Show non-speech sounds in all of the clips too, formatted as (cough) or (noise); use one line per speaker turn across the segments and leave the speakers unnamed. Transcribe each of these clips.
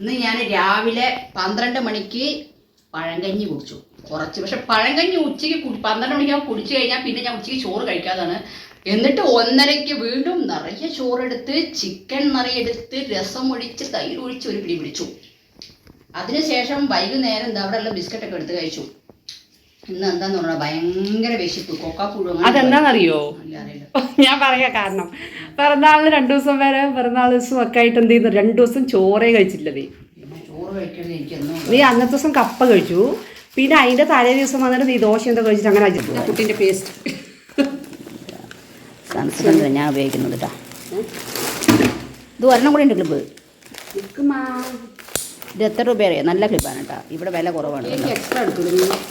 ഇന്ന് ഞാൻ രാവിലെ പന്ത്രണ്ട് മണിക്ക് പഴങ്കഞ്ഞി കുടിച്ചു. കുറച്ച് പക്ഷെ പഴങ്കഞ്ഞി ഉച്ചയ്ക്ക് കുടി പന്ത്രണ്ട് മണിക്ക് കുടിച്ചു കഴിഞ്ഞാൽ പിന്നെ ഞാൻ ഉച്ചയ്ക്ക് ചോറ് കഴിക്കാതാണ്. എന്നിട്ട് ഒന്നരയ്ക്ക് വീണ്ടും നിറയെ ചോറെടുത്ത് ചിക്കൻ നിറയെടുത്ത് രസം ഒഴിച്ച് തൈര് ഒഴിച്ച് ഒരു പിടി പിടിച്ചു. അതിനുശേഷം വൈകുന്നേരം എന്താ അവിടെ ബിസ്ക്കറ്റൊക്കെ എടുത്ത് കഴിച്ചു. ഇന്ന് എന്താന്ന് പറഞ്ഞാൽ ഭയങ്കര വിശപ്പ്. കൊക്കാപ്പുഴു
അതെന്താണെന്നറിയോ ഞാൻ പറയാ കാരണം. പിറന്നാളിന് രണ്ടു ദിവസം വരെ പിറന്നാൾ ദിവസം ഒക്കെ ആയിട്ട് എന്ത് ചെയ്യുന്നു? രണ്ടു ദിവസം ചോറേ കഴിച്ചില്ല നീ. അന്നത്തെ ദിവസം കപ്പ കഴിച്ചു. പിന്നെ അതിന്റെ തലേ ദിവസം വന്നിട്ട് നീ ദോശ എന്തോ കഴിച്ചിട്ട് അങ്ങനെ കഴിച്ചിട്ട് കുട്ടിന്റെ പേസ്റ്റ്.
സൺസ്ക്രീൻ ഞാൻ ഉപയോഗിക്കുന്നത് കേട്ടോ ഇത് ഒരെണ്ണം കൂടി ഉണ്ട് ക്ലിപ്പ്. ഇത് എത്ര രൂപ അറിയാം നല്ല ക്ലിപ്പാണ് കേട്ടോ ഇവിടെ വില കുറവാണ്.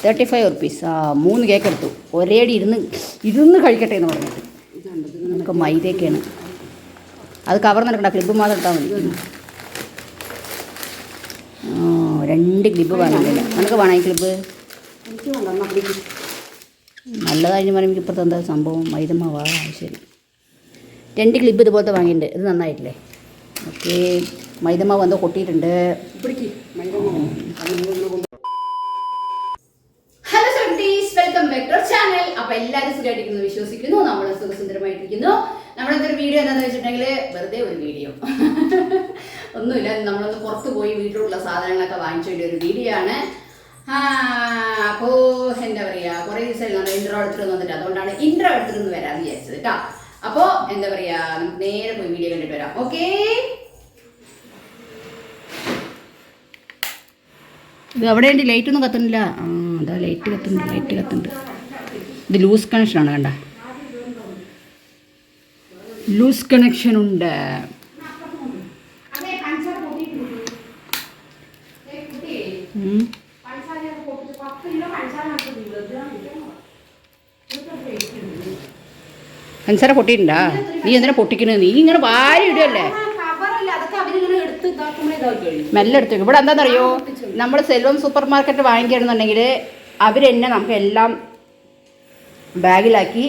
തേർട്ടി ഫൈവ് റുപ്പീസ് ആ മൂന്ന് കേക്ക് എടുത്തു. ഒരേടി ഇരുന്ന് ഇരുന്ന് കഴിക്കട്ടെ എന്ന് പറഞ്ഞിട്ട്. നമുക്ക് മൈദയൊക്കെയാണ്. അത് കവർ നടക്കണ്ട ക്ലിപ്പ് മാത്രം ഇട്ടാൽ മതി. രണ്ട് ക്ലിപ്പ് വാങ്ങിയില്ല നമുക്ക് വേണം ഈ ക്ലിപ്പ് നല്ലതായിരുന്നു പറയുമ്പോൾ ഇപ്പോഴത്തെ എന്താ സംഭവം? മൈദമാവാ ശരി. രണ്ട് ക്ലിപ്പ് ഇതുപോലത്തെ വാങ്ങിയിട്ടുണ്ട്. ഇത് നന്നായിട്ടില്ലേ? ഓക്കെ. മൈദമാവ് എന്തോ കൊട്ടിയിട്ടുണ്ട്. Hello seventies welcome back to channel അപ്പൊ എല്ലാവരും സുഖമായിട്ടിരിക്കുന്നു വിശ്വസിക്കുന്നു നമ്മൾ സുഖസുന്ദരമായിട്ടിരിക്കുന്നു. നമ്മുടെ ഒരു വീഡിയോ എന്താണെന്ന് വെച്ചിട്ടുണ്ടെങ്കിൽ വെറുതെ ഒരു വീഡിയോ ഒന്നുമില്ല നമ്മളൊന്ന് പുറത്ത് പോയി വീട്ടിലുള്ള സാധനങ്ങളൊക്കെ വാങ്ങിച്ചു വേണ്ടിയ ഒരു വീഡിയോ ആണ് അപ്പോ എന്താ പറയാ കുറെ ദിവസമായി നമ്മൾ ഇൻട്രോ എടുത്തിട്ട് വന്നിട്ട് അതുകൊണ്ടാണ് ഇൻട്രോ എടുത്തിട്ട് വരാൻ വിചാരിച്ചത് കേട്ടോ. അപ്പോ എന്താ പറയാ നമുക്ക് നേരെ പോയി വീഡിയോ കണ്ടിട്ട് വരാം. ഓക്കേ ഇത് അവിടെ ഉണ്ട് ലൈറ്റ് ഒന്നും കത്തുന്നില്ല. ആ അതാ ലൈറ്റ് കത്തുന്നുണ്ട് ലൈറ്റ് കത്തുന്നുണ്ട്. ഇത് ലൂസ് കണക്ഷനാണ് കണ്ട. ലൂസ് കണക്ഷൻ ഉണ്ട്. പഞ്ചസാര പൊട്ടിയിട്ടുണ്ടാ? നീ എന്തിനാ പൊട്ടിക്കണേ നീ ഇങ്ങനെ വാരി ഇടുകയല്ലേ? മെല്ലെ എടുത്തു ഇവിടെ എന്താണെന്നറിയോ? നമ്മൾ സെൽവം സൂപ്പർ മാർക്കറ്റ് വാങ്ങിക്കണമെന്നുണ്ടെങ്കിൽ തന്നെ നമുക്ക് എല്ലാം ബാഗിലാക്കി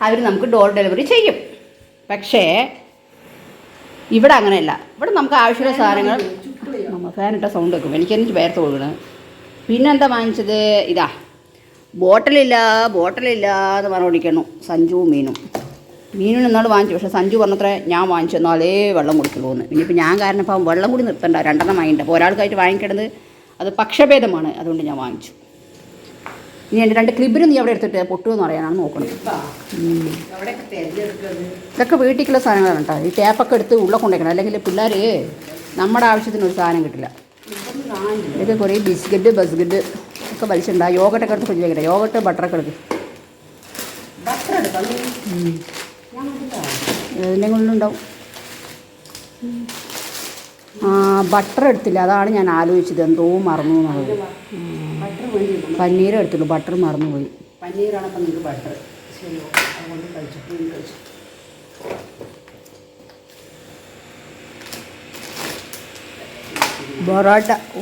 അവർ നമുക്ക് ഡോർ ഡെലിവറി ചെയ്യും. പക്ഷേ ഇവിടെ അങ്ങനെയല്ല. ഇവിടെ നമുക്ക് ആവശ്യമുള്ള സാധനങ്ങൾ ഫാനിട്ട സൗണ്ട് വെക്കും. എനിക്ക് എനിക്ക് വേർത്ത് കൊടുക്കണം പിന്നെന്താ വാങ്ങിച്ചത്? ഇതാ. ബോട്ടലില്ല ബോട്ടലില്ല എന്ന് പറഞ്ഞുകൊണ്ടിരിക്കുന്നു സഞ്ജുവും മീനും. മീനിന് എന്നാൽ വാങ്ങിച്ചു. പക്ഷേ സഞ്ജു പറഞ്ഞത്ര ഞാൻ വാങ്ങിച്ചു എന്നാലേ വെള്ളം കുടിക്കുള്ളൂ എന്ന് ഇനിയിപ്പോൾ ഞാൻ കാരണം ഇപ്പം വെള്ളം കൂടി നിർത്തണ്ട. രണ്ടെണ്ണം വാങ്ങിയിട്ട് അപ്പോൾ ഒരാൾക്കായിട്ട് വാങ്ങിക്കേണ്ടത് അത് പക്ഷഭേദമാണ്. അതുകൊണ്ട് ഞാൻ വാങ്ങിച്ചു. ഇനി എന്റെ രണ്ട് ക്ലിബിനും നീ അവിടെ എടുത്തിട്ട് പൊട്ടുമെന്ന് അറിയാനാണ് ഉം. ഇതൊക്കെ വീട്ടിലേക്കുള്ള സാധനങ്ങളാണ് കേട്ടോ. ഈ ടേപ്പൊക്കെ എടുത്ത് ഉള്ള കൊണ്ടുവയ്ക്കണം അല്ലെങ്കിൽ പിള്ളേർ നമ്മുടെ ആവശ്യത്തിന് ഒരു സാധനം കിട്ടില്ല. ഇതൊക്കെ കുറേ ബിസ്ക്കറ്റ് ബസ്ക്കറ്റ് ഒക്കെ വലിച്ചിട്ടുണ്ടാകും യോഗട്ടൊക്കെ എടുത്ത് ഫ്രിഡ്ജ് വെക്കട്ടെ. യോഗട്ട് ബട്ടറൊക്കെ എടുക്കും. ഏതിന്റെ കൊണ്ടുണ്ടാവും? ആ ബട്ടർ എടുത്തില്ല. അതാണ് ഞാൻ ആലോചിച്ചത്. എന്തോ മറന്നു എന്നുള്ളത് പനീർ എടുത്തുള്ളൂ ബട്ടർ മറന്നുപോയി
പനീറാണ് അപ്പം നിങ്ങൾക്ക് ബട്ടർ ശരി അതുകൊണ്ട് കഴിച്ചിട്ട് നീ കഴിച്ചു.
പൊറോട്ട. ഓ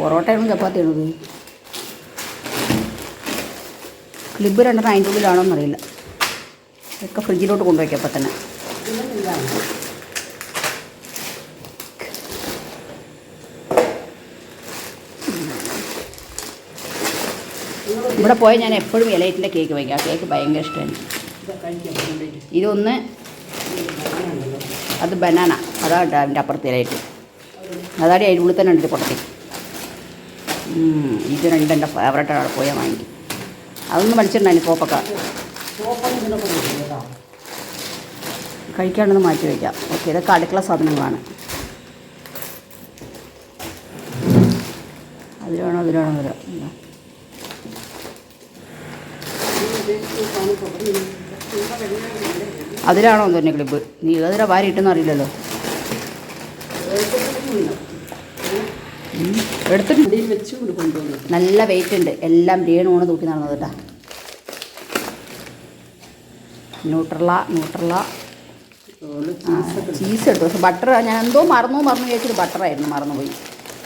പൊറോട്ടയാണോ ചപ്പാത്തിയാണോ ഇത് ക്ലിബ് രണ്ടെണ്ണം അതിന്റെ ഉള്ളിലാണോ എന്നറിയില്ല ഒക്കെ ഫ്രിഡ്ജിലോട്ട് കൊണ്ടുവയ്ക്കാം അപ്പം തന്നെ. ഇവിടെ പോയാൽ ഞാൻ എപ്പോഴും ഇലയറ്റിന്റെ കേക്ക് വയ്ക്കാം. ആ കേക്ക് ഭയങ്കര ഇഷ്ടമാണ്. ഇതൊന്ന് അത് ബനാന. അതാണ് അതിന്റെ അപ്പുറത്ത് ഇലയിട്ട്. അതാണ് അതിന്റെ ഉള്ളിൽ തന്നെ ഉണ്ട് പുറത്തേക്ക് ഇത് രണ്ടെന്റെ ഫേവറേറ്റ് ആണ്. പോയാൽ വാങ്ങിക്കും. അതൊന്നും വലിച്ചിട്ടുണ്ടായിരുന്നു കോപ്പൊക്കെ കഴിക്കാണ്ടെന്ന് മാറ്റി വയ്ക്കാം. ഓക്കെ ഇതൊക്കെ അടുക്കള സാധനങ്ങളാണ് അതിലാണോ അതിലാണോ വരാം അതിലാണോ തന്നെ ക്ലിപ്പ്? നീ ഏതിനാ വാരി ഇട്ടെന്ന് അറിയില്ലല്ലോ.
എടുത്തിട്ട്
നല്ല വെയിറ്റ് ഉണ്ട്. എല്ലാം രേണുമാണ് തൂക്കി നടന്നത് കേട്ടാ. ന്യൂട്രല ന്യൂട്രല. ചീസ് എടുത്തു പക്ഷെ ബട്ടർ ഞാൻ എന്തോ മറന്നു മറന്നു ചോദിച്ചത് ബട്ടറായിരുന്നു മറന്നുപോയി.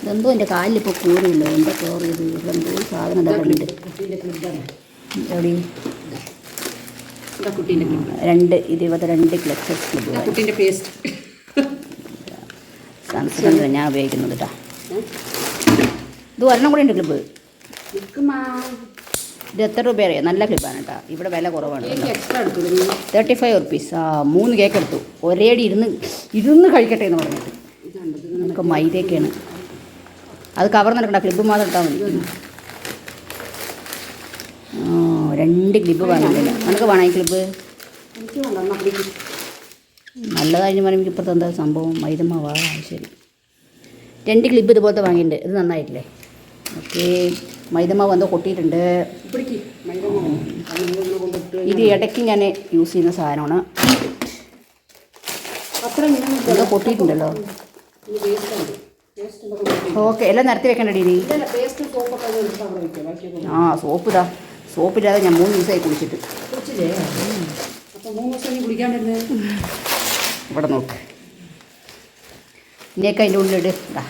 ഇതെന്തോ എന്റെ കാലിലിപ്പോൾ കൂടിയില്ല? എന്റെ കയറി ചെയ്ത് എന്തോ സാധനം എന്താ
രണ്ട്
എവിടെ
ഇതാ
ഇരുപത്തിരണ്ട് ക്ലച്ചസ്
കുട്ടീന്റെ പേസ്റ്റ്
സൺസ്ക്രീൻ ഞാൻ ഉപയോഗിക്കുന്നത് കേട്ടോ ഇത് ഒരെണ്ണം കൂടി ഉണ്ട് ക്ലിപ്പ് ഇത് എത്ര രൂപ അറിയാം? നല്ല ക്ലിപ്പാണ് കേട്ടോ ഇവിടെ വില കുറവാണ്. തേർട്ടി ഫൈവ് റുപ്പീസ് ആ മൂന്ന് കേക്ക് എടുത്തു. ഒരേടി ഇരുന്ന് ഇരുന്ന് കഴിക്കട്ടെ എന്ന് പറഞ്ഞിട്ട്. നമുക്ക് മൈദയൊക്കെയാണ്. അത് കവർ നടക്കണ്ട ക്ലിപ്പ് മാത്രം ഇട്ടാൽ മതി. രണ്ട് ക്ലിപ്പ് വേണമെങ്കിൽ നമുക്ക് വേണം ഈ ക്ലിപ്പ് നല്ലതായിരുന്നു പറയുമ്പോൾ ഇപ്പോഴത്തെ എന്താ സംഭവം? മൈദമാവാ ശരി. രണ്ട് ക്ലിപ്പ് ഇതുപോലത്തെ വാങ്ങിയിട്ടുണ്ട്. ഇത് നന്നായിട്ടില്ലേ? ഓക്കെ. മൈദമാവ് എന്തോ കൊട്ടിയിട്ടുണ്ട്. ഇത് ഇടയ്ക്ക് ഞാൻ യൂസ് ചെയ്യുന്ന സാധനമാണ്. എന്തോ കൊട്ടിയിട്ടുണ്ടല്ലോ. ഓക്കെ എല്ലാം നിരത്തി വെക്കണ്ട
ഡീ
ആ സോപ്പ് ഇതാ. സോപ്പില്ലാതെ ഞാൻ മൂന്ന് ദിവസമായി കുളിച്ചിട്ട്. ഇവിടെ നോക്ക്. ഇനിയൊക്കെ അതിന്റെ ഉള്ളിലിട്ട് ഇതാ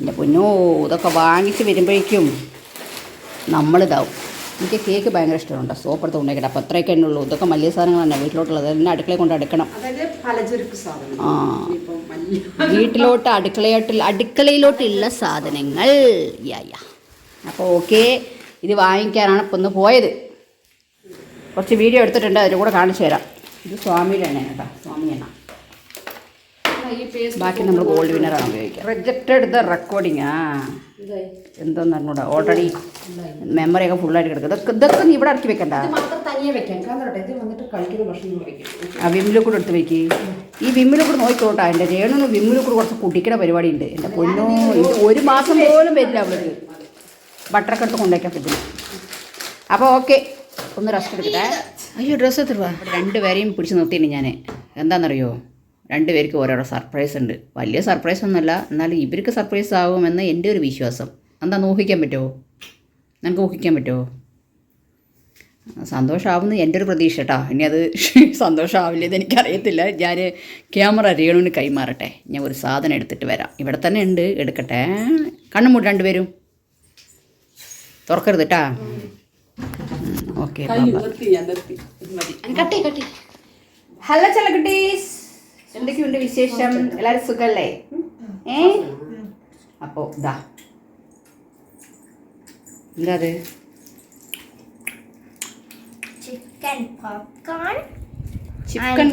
എന്റെ പൊന്നോ ഇതൊക്കെ വാങ്ങിച്ച് വരുമ്പോഴേക്കും നമ്മളിതാവും. എനിക്ക് കേക്ക് ഭയങ്കര ഇഷ്ടമുണ്ട്. സോപ്പ് എടുത്ത് കൊണ്ടേക്കട്ടെ അപ്പോൾ അത്രയൊക്കെ തന്നെ ഉള്ളൂ ഇതൊക്കെ വലിയ സാധനങ്ങൾ തന്നെ വീട്ടിലോട്ടുള്ളത്. എല്ലാം അടുക്കളയിൽ കൊണ്ട് അടുക്കണം. ആ. വീട്ടിലോട്ട് അടുക്കളയോട്ട് അടുക്കളയിലോട്ടുള്ള സാധനങ്ങൾ. യാ യാ. അപ്പോൾ ഓക്കെ ഇത് വാങ്ങിക്കാനാണ് ഇപ്പം ഒന്ന് പോയത്. കുറച്ച് വീഡിയോ എടുത്തിട്ടുണ്ട്. അതിന്റെ കൂടെ കാണിച്ചു തരാം. ഇത് സ്വാമിയുടെ എണ്ണ കേട്ടോ. സ്വാമി എണ്ണ.
ഈ പേസ്റ്റ്
ബാക്കി നമ്മൾ ഗോൾഡ് വിന്നറാണ് ഉപയോഗിക്കുക. റിജക്റ്റഡ് ദ റെക്കോർഡിങ് ആ. എന്തോന്ന് അറിഞ്ഞൂടാ? ഓൾറെഡി മെമ്മറിയൊക്കെ ഫുള്ളായിട്ട് കിടക്കും ഇതൊക്കെ ഇതൊക്കെ നീ ഇവിടെ ഇറക്കി വെക്കണ്ട. ആ വിമ്മിൽ കൂടെ എടുത്ത് വെക്ക്. ഈ വിമ്മിൽ കൂടെ നോക്കിക്കോട്ടാ. എന്റെ രേണു വിമ്മിൽ കൂടെ കുറച്ച് കുടിക്കണ പരിപാടി ഉണ്ട് എന്റെ പൊന്നോ ഇത് ഒരു മാസം പോലും വരില്ല അവൾക്ക് ബട്ടറൊക്കെ എടുത്ത് കൊണ്ടുവയ്ക്കാൻ പറ്റില്ല. അപ്പോൾ ഓക്കെ. ഒന്ന് റെസ്റ്റ് എടുക്കട്ടെ. അയ്യോ ഡ്രസ്സ് എത്ര രൂപ രണ്ടുപേരെയും പിടിച്ച് നിർത്തിയിട്ടുണ്ട് ഞാൻ എന്താണെന്നറിയോ രണ്ടുപേർക്ക് ഓരോരോ സർപ്രൈസ് ഉണ്ട്. വലിയ സർപ്രൈസ് ഒന്നുമല്ല എന്നാലും ഇവർക്ക് സർപ്രൈസ് ആകുമെന്ന് എന്റെ ഒരു വിശ്വാസം. എന്താ ഊഹിക്കാൻ പറ്റുമോ? നമുക്ക് ഊഹിക്കാൻ പറ്റുമോ? സന്തോഷമാവുമെന്ന് എന്റെ ഒരു പ്രതീക്ഷ കേട്ടോ ഇനി അത് (laughs) സന്തോഷമാവില്ലെന്ന് എനിക്കറിയത്തില്ല. ഞാൻ ക്യാമറ രേണുവിന് കൈമാറട്ടെ. ഞാൻ ഒരു സാധനം എടുത്തിട്ട് വരാം. ഇവിടെ തന്നെ ഉണ്ട്. എടുക്കട്ടെ. കണ്ണും മൂടി രണ്ടുപേരും. തുറക്കരുത് കേട്ടാ ഓക്കെ
ഹലോ ചെല നിർത്തി.
എന്തൊക്കെയുണ്ട് വിശേഷം? എല്ലാവരും സുഖല്ലേ? ഏ? അപ്പോൾ ഇതാ എന്താ അത്
ചിക്കൻ പോപ്കോൺ
ചിക്കൻ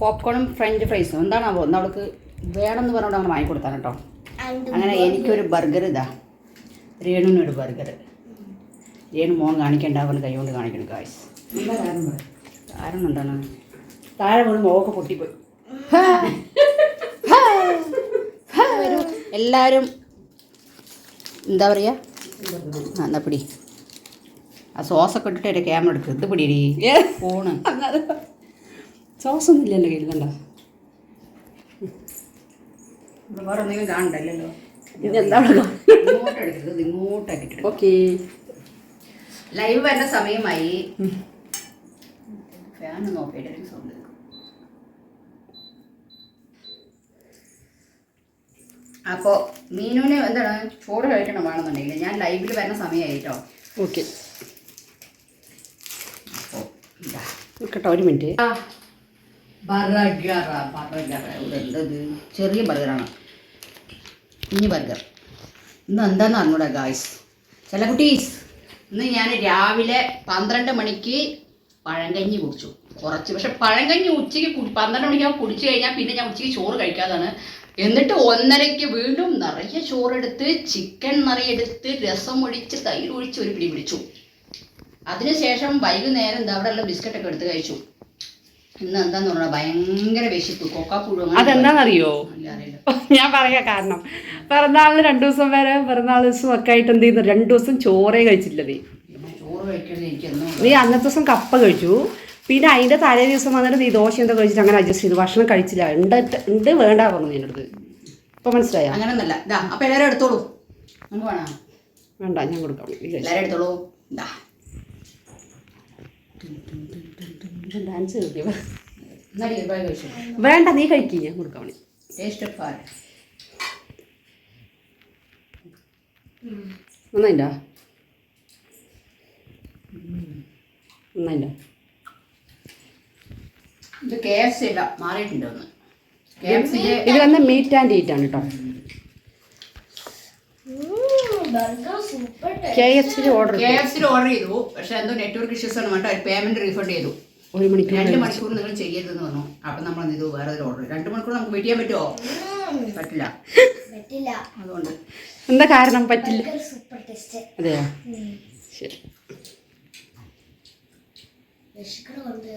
പോപ്കോണും ഫ്രഞ്ച് ഫ്രൈസും എന്താണാവോ? ഒന്ന് അവൾക്ക് വേണമെന്ന് പറഞ്ഞോണ്ട് അങ്ങനെ വാങ്ങിക്കൊടുത്താണ് കേട്ടോ. അങ്ങനെ എനിക്കൊരു ബർഗർ ഇതാ. രേണുവിനൊരു ബർഗർ രേണു മോൻ കാണിക്കേണ്ട അവന് കൈകൊണ്ട് കാണിക്കണം
കാശ് കാരണം?
എന്താണ്? താഴെ വീണ് മോക്ക് പൊട്ടിപ്പോയി. എല്ലാവരും എന്താ പറയുക ആ എന്നാ പിടി. ആ സോസൊക്കെ ഇട്ടിട്ട് എന്റെ ക്യാമറ എടുക്കുക ഇത്
പിടി?
ഫോണ്
സോസൊന്നും ഇല്ല എന്റെ കയ്യിൽ കണ്ട?
ഇവിടെ വേറെ എന്തെങ്കിലും കാണണ്ടല്ലോ.
ഓക്കെ
ലൈവ് വരുന്ന സമയമായി. ഫാൻ നോക്കിയിട്ട് സൗണ്ട് അപ്പോൾ മീനുവിന് എന്താണ് ചോറ് കഴിക്കണം വേണമെന്നുണ്ടെങ്കിൽ. ഞാൻ ലൈവിൽ വരുന്ന സമയമായി കേട്ടോ
ഓക്കെ കേട്ടോ ഒരു മിനിറ്റ്
ബർഗർ ബർഗർ ഇവിടെ ചെറിയ ബർഗറാണ്. കുഞ്ഞു ബർഗർ. ഇന്ന് എന്താന്ന് അറിഞ്ഞൂടാ ഗായ്സ് ചില കുട്ടീസ് ഇന്ന് ഞാൻ രാവിലെ പന്ത്രണ്ട് മണിക്ക് പഴങ്കഞ്ഞി കുടിച്ചു. കുറച്ച്. പക്ഷെ പഴങ്കഞ്ഞി ഉച്ചയ്ക്ക് കുടി പന്ത്രണ്ട് മണിക്ക് കുടിച്ചു കഴിഞ്ഞാൽ പിന്നെ ഞാൻ ഉച്ചയ്ക്ക് ചോറ് കഴിക്കാതാണ്. എന്നിട്ട് ഒന്നരയ്ക്ക് വീണ്ടും നിറയെ ചോറെടുത്ത് ചിക്കൻ നിറയെടുത്ത് രസം ഒഴിച്ച് തൈര് ഒഴിച്ച് ഒരു പിടി പിടിച്ചു. അതിനുശേഷം വൈകുന്നേരം എന്താ അവിടെ ഉള്ള ബിസ്ക്കറ്റൊക്കെ എടുത്ത് കഴിച്ചു. ഇന്ന് എന്താന്ന് പറഞ്ഞാൽ ഭയങ്കര വിശപ്പ്. കൊക്കാപ്പുഴു
അതെന്താണെന്നറിയോ ഞാൻ പറയാം കാരണം പിറന്നാളിന് രണ്ടു ദിവസം വരെ പിറന്നാൾ ദിവസം ഒക്കെ ആയിട്ട് എന്ത് ചെയ്യുന്നു? രണ്ടു ദിവസം ചോറേ കഴിച്ചില്ല നീ അന്നത്തെ ദിവസം കപ്പ കഴിച്ചു. പിന്നെ അതിന്റെ തലേ ദിവസം വന്നിട്ട് നീ ദോശ എന്തോ കഴിച്ചിട്ട് അങ്ങനെ അഡ്ജസ്റ്റ് ചെയ്തു. ഭക്ഷണം കഴിച്ചില്ല. ഉണ്ട് ഉണ്ട് വേണ്ട പറഞ്ഞു നിന്റെ അടുത്ത്. ഇപ്പം മനസ്സിലായോ?
അങ്ങനെയൊന്നല്ല ഇതാ അപ്പൊ എല്ലാവരും എടുത്തോളൂ. നമുക്ക് വേണം?
വേണ്ട ഞാൻ കൊടുക്കാം.
എല്ലാവരും എടുത്തോളൂ. ഇതാ
ഡാൻസ് കളിക്കുക വേണ്ട നീ കഴിക്കുക ഞാൻ കൊടുക്കാം നന്നായിട്ടാ നന്നായിട്ടാ
ഇത് കെ എഫ് സി അല്ല മാറിയിട്ടുണ്ട് ഒന്ന്.
ഇത് വന്ന് മീറ്റ് ആൻഡ് ഈറ്റ് ആണ് കേട്ടോ കെ എഫ് സിയിൽ ഓർഡർ
കെ എഫ് സിയിൽ ഓർഡർ ചെയ്തു. പക്ഷെ എന്തോ നെറ്റ്വർക്ക് ഇഷ്യൂസ് ആണ് വേണ്ട പേയ്മെന്റ് റീഫണ്ട് ചെയ്തു.
ഒരു മണിക്കൂർ
രണ്ട് മണിക്കൂർ നിങ്ങൾ ചെയ്യരുതെന്ന് പറഞ്ഞു. അപ്പൊ നമ്മൾ ഇത് വേറെ ഓർഡർ രണ്ട് മണിക്കൂർ നമുക്ക് വെയിറ്റ് ചെയ്യാൻ പറ്റുമോ? പറ്റില്ല.
പറ്റില്ല.
അതുകൊണ്ട്.
എന്താ കാരണം? പറ്റില്ല.
സൂപ്പർ ടേസ്റ്റ്
അതെയോ? ശരി.
വിശക്കണമുണ്ട്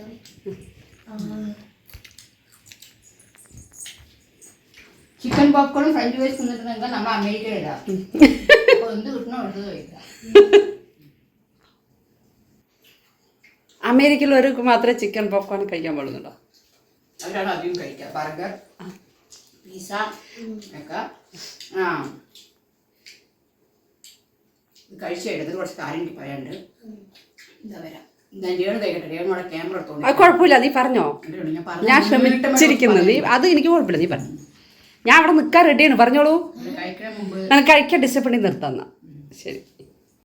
ചിക്കൻ പോപ്കോണും ഫ്രഞ്ച് ഫ്രൈസ് തിന്നിട്ടുണ്ടെങ്കിൽ നമ്മൾ അമേരിക്കയിലില്ല അപ്പൊ എന്ത് കിട്ടണോ എടുത്തത് കഴിക്കാം.
അമേരിക്കയിലൊരു മാത്രമേ ചിക്കൻ പോപ്കോൺ കഴിക്കാൻ പാടുന്നുണ്ടോ?
അവരാണ് അധികം കഴിക്കുക ബർഗർ പിസ ഒക്കെ. ആ. ഇത് കഴിച്ചു? കഴിഞ്ഞത് കുറച്ച് കാര്യം പറയാണ്ട് പറയാനുണ്ട്. എന്താ വരാം.
അത് കുഴപ്പമില്ല നീ പറഞ്ഞോ?
ഞാൻ
ശ്രമിച്ചിരിക്കുന്നു നീ അത് എനിക്ക് കുഴപ്പമില്ല നീ പറഞ്ഞു. ഞാൻ അവിടെ നിൽക്കാൻ റെഡിയാണ് പറഞ്ഞോളൂ. ഞാൻ കഴിക്കാൻ ഡിസിപ്ലിൻ നിർത്താന്ന ശരി.